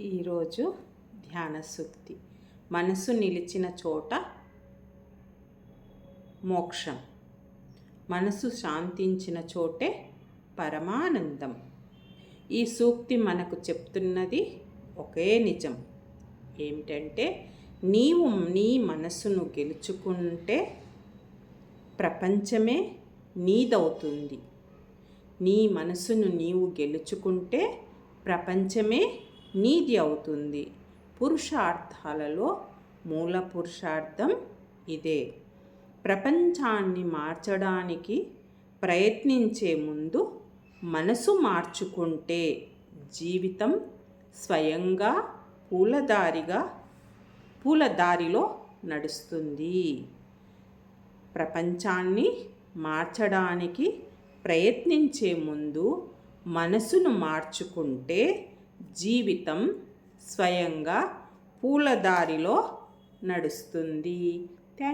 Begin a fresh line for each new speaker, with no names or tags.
ఈరోజు ధ్యాన సూక్తి మనసు నిలిచిన చోట మోక్షం. మనసు శాంతించిన చోటే పరమానందం. ఈ సూక్తి మనకు చెప్తున్నది ఒకే నిజం. ఏమిటంటే నీవు నీ మనసును గెలుచుకుంటే ప్రపంచమే నీదవుతుంది. నీ మనసును నీవు గెలుచుకుంటే ప్రపంచమే నీది అవుతుంది. పురుషార్థాలలో మూల పురుషార్థం ఇదే. ప్రపంచాన్ని మార్చడానికి ప్రయత్నించే ముందు మనసు మార్చుకుంటే జీవితం స్వయంగా పూలదారిగా పూలదారిలో నడుస్తుంది. ప్రపంచాన్ని మార్చడానికి ప్రయత్నించే ముందు మనసును మార్చుకుంటే జీవితం స్వయంగా పూలదారిలో నడుస్తుంది.